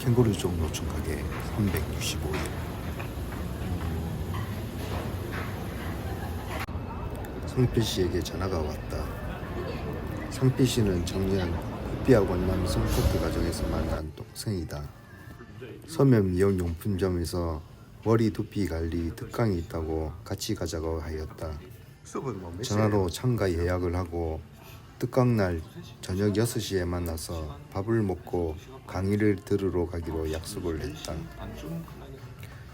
캥거루족 가게 365일 상필 씨에게 전화가 왔다. 상필 씨는 작년 국비학원 남성 토크 과정에서 만난 동생이다. 서면 미용용품점에서 머리 두피 관리 특강이 있다고 같이 가자고 하였다. 전화로 참가 예약을 하고 특강날 저녁 6시에 만나서 밥을 먹고 강의를 들으러 가기로 약속을 했다.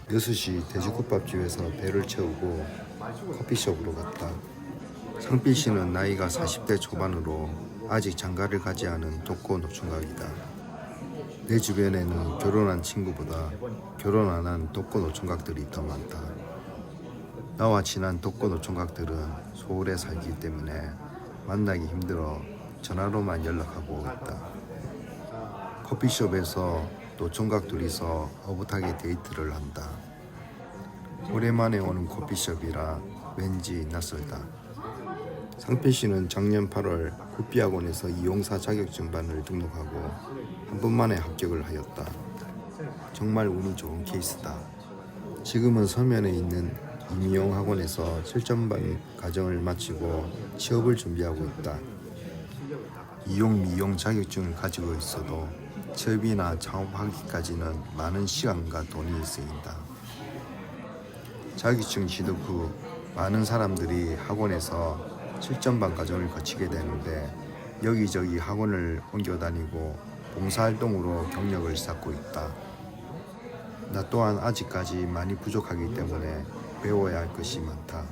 6시 돼지국밥집에서 배를 채우고 커피숍으로 갔다. 상필 씨는 나이가 40대 초반으로 아직 장가를 가지 않은 독거 노총각이다. 내 주변에는 결혼한 친구보다 결혼 안 한 독거 노총각들이 더 많다. 나와 친한 독거 노총각들은 서울에 살기 때문에 만나기 힘들어 전화로만 연락하고 있다. 커피숍에서 노총각 둘이서 어붓하게 데이트를 한다. 오랜만에 오는 커피숍이라 왠지 낯설다. 상필 씨는 작년 8월 굿비학원에서 이용사 자격증반을 등록하고 한 번 만에 합격을 하였다. 정말 운이 좋은 케이스다. 지금은 서면에 있는 임용 학원에서 7점반 과정을 마치고 취업을 준비하고 있다. 이용 미용 자격증을 가지고 있어도 취업이나 창업하기까지는 많은 시간과 돈이 쓰인다. 자격증 취득 후 많은 사람들이 학원에서 7점반 과정을 거치게 되는데 여기저기 학원을 옮겨 다니고 봉사활동으로 경력을 쌓고 있다. 나 또한 아직까지 많이 부족하기 때문에 배워야 할 것이 많다.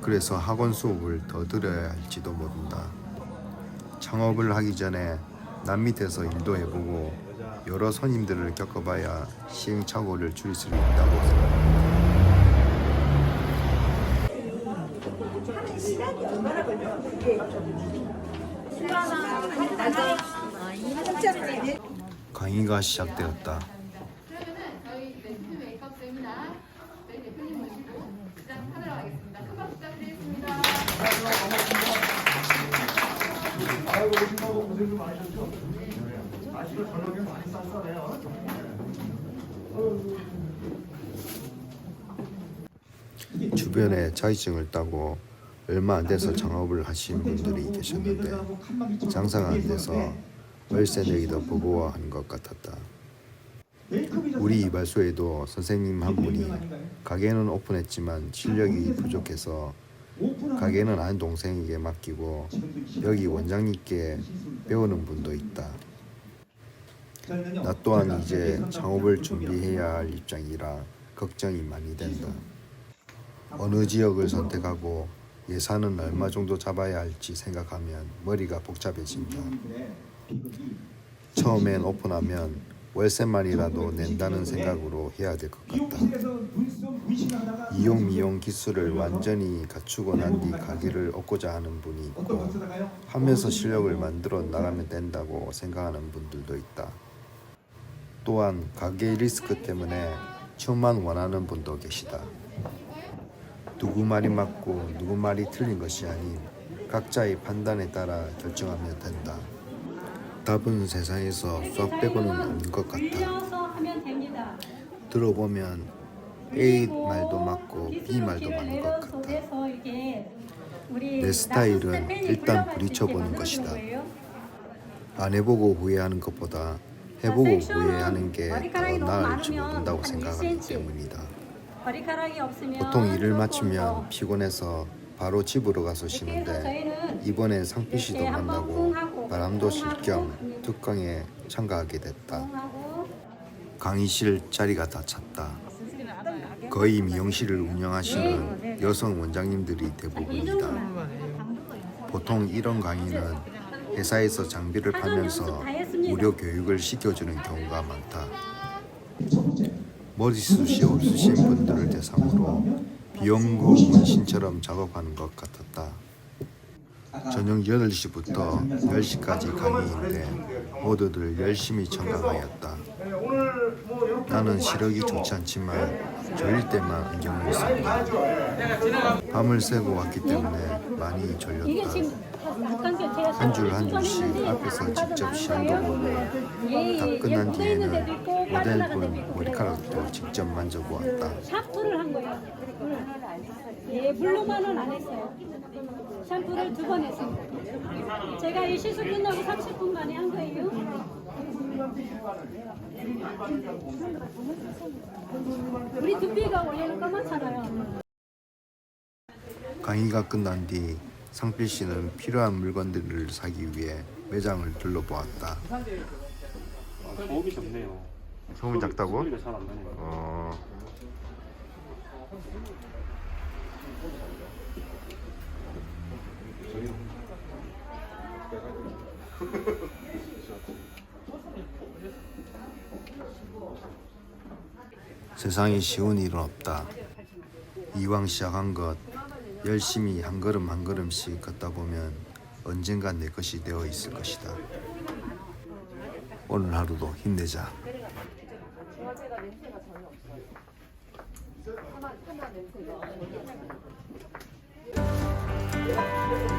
그래서 학원 수업을 더 들어야 할지도 모른다. 창업을 하기 전에 남 밑에서 일도 해보고 여러 손님들을 겪어봐야 시행착오를 줄일 수 있다고 생각합니다. 강의가 시작되었다. 저녁에 많이 쌌잖아요. 주변에 자격증을 따고 얼마 안 돼서 창업을 하신 분들이 계셨는데 장사가 안 돼서 월세 내기도 버거워하는 것 같았다. 우리 이발소에도 선생님 한 분이 가게는 오픈했지만 실력이 부족해서 가게는 아는 동생에게 맡기고 여기 원장님께 배우는 분도 있다. 나 또한 이제 창업을 준비해야 할 입장이라 걱정이 많이 된다. 어느 지역을 선택하고 예산은 얼마 정도 잡아야 할지 생각하면 머리가 복잡해진다. 처음엔 오픈하면 월세만이라도 낸다는 생각으로 해야 될 것 같다. 이용 미용 기술을 완전히 갖추고 난 뒤 가게를 얻고자 하는 분이 있고 하면서 실력을 만들어 나가면 된다고 생각하는 분들도 있다. 또한 가게 리스크 때문에 처음만 원하는 분도 계시다. 누구 말이 맞고 누구 말이 틀린 것이 아닌 각자의 판단에 따라 결정하면 된다. 답은 세상에서 수학 빼고는 없는 것 됩니다. 들어보면 A 말도 맞고 B 말도 맞는 것 같다. 내 스타일은 일단 부딪혀보는 것이다. 안 해보고 후회하는 것보다 해보고 후회하는 게 많으면 모른다고 한 생각하기 1cm. 때문이다. 머리카락이 없으면 보통 일을 마치면 더 피곤해서 바로 집으로 가서 쉬는데 이번엔 씨도 한번 만나고 바람도 쿵쉴겸 음. 특강에 참가하게 됐다. 강의실 자리가 다 찼다. 거의 미용실을 운영하시는 여성 원장님들이 대부분이다. 보통 이런 강의는 회사에서 장비를 팔면서 무료 교육을 시켜주는 경우가 많다. 머리숱이 없으신 분들을 대상으로 비용구 문신처럼 작업하는 것 같았다. 저녁 8시부터 10시까지 강의인데 모두들 열심히 청강하였다. 나는 시력이 좋지 않지만 졸릴 때만 안경을 쓴다. 밤을 새고 왔기 때문에 많이 졸렸다. 한 줄 한 줄씩 앞에서 직접 거 보고 예, 다 예, 끝난 뒤에는 있고 그래요. 머리카락도 직접 만져보았다. 샴푸를 한 거예요. 예, 물로만은 안 했어요. 샴푸를 두 번 했습니다. 제가 이 시술 끝나고 30분 만에 한 거예요. 우리 두피가 원래는 까맣잖아요. 강의가 끝난 뒤 상필 씨는 필요한 물건들을 사기 위해 매장을 둘러보았다. 아, 도움이 적네요. 소음이 작다고? 소리가 잘 안 나네요. 어, 세상에 쉬운 일은 없다. 이왕 시작한 것 열심히 한 걸음 한 걸음씩 걷다 보면 언젠가 내 것이 되어 있을 것이다. 오늘 하루도 힘내자. 네,